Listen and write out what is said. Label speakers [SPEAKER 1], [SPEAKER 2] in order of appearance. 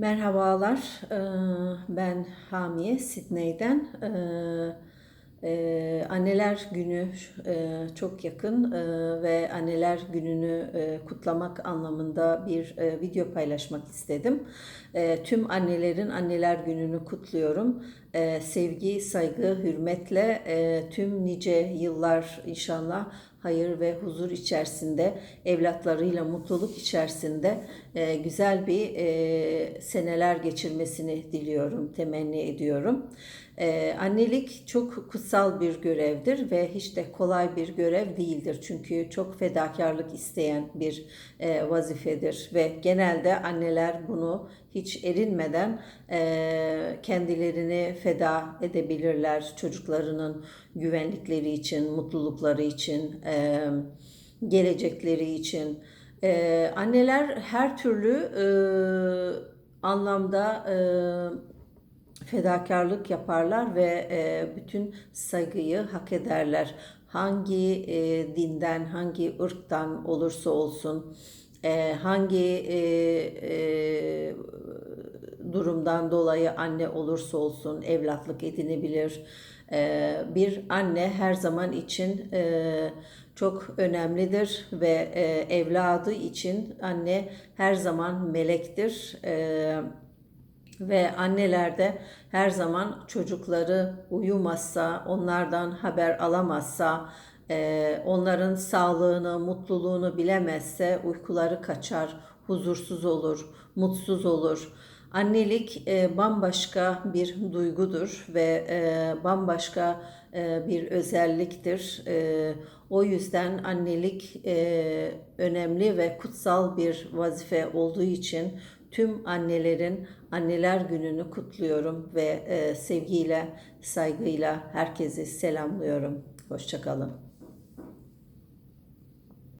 [SPEAKER 1] Merhabalar, ben Hamiye, Sidney'den. Anneler Günü çok yakın ve Anneler Günü'nü kutlamak anlamında bir video paylaşmak istedim. Tüm annelerin Anneler Günü'nü kutluyorum. Sevgi, saygı, hürmetle tüm nice yıllar inşallah hayır ve huzur içerisinde, evlatlarıyla mutluluk içerisinde e, güzel bir e, seneler geçirmesini diliyorum, temenni ediyorum. E, annelik çok kutsal bir görevdir ve hiç de kolay bir görev değildir. Çünkü çok fedakarlık isteyen bir e, vazifedir ve genelde anneler bunu hiç erinmeden e, kendilerini feda edebilirler çocuklarının güvenlikleri için, mutlulukları için, e, gelecekleri için. E, anneler her türlü e, anlamda e, fedakarlık yaparlar ve e, bütün saygıyı hak ederler. Hangi e, dinden, hangi ırktan olursa olsun, e, hangi e, e, durumdan dolayı anne olursa olsun evlatlık edinebilir. E, bir anne her zaman için e, çok önemlidir ve e, evladı için anne her zaman melektir. E, ve anneler de her zaman çocukları uyumazsa, onlardan haber alamazsa, e, onların sağlığını, mutluluğunu bilemezse uykuları kaçar, huzursuz olur, mutsuz olur. Annelik e, bambaşka bir duygudur ve e, bambaşka e, bir özelliktir. E, o yüzden annelik e, önemli ve kutsal bir vazife olduğu için tüm annelerin Anneler Günü'nü kutluyorum ve e, sevgiyle, saygıyla herkesi selamlıyorum. Hoşçakalın.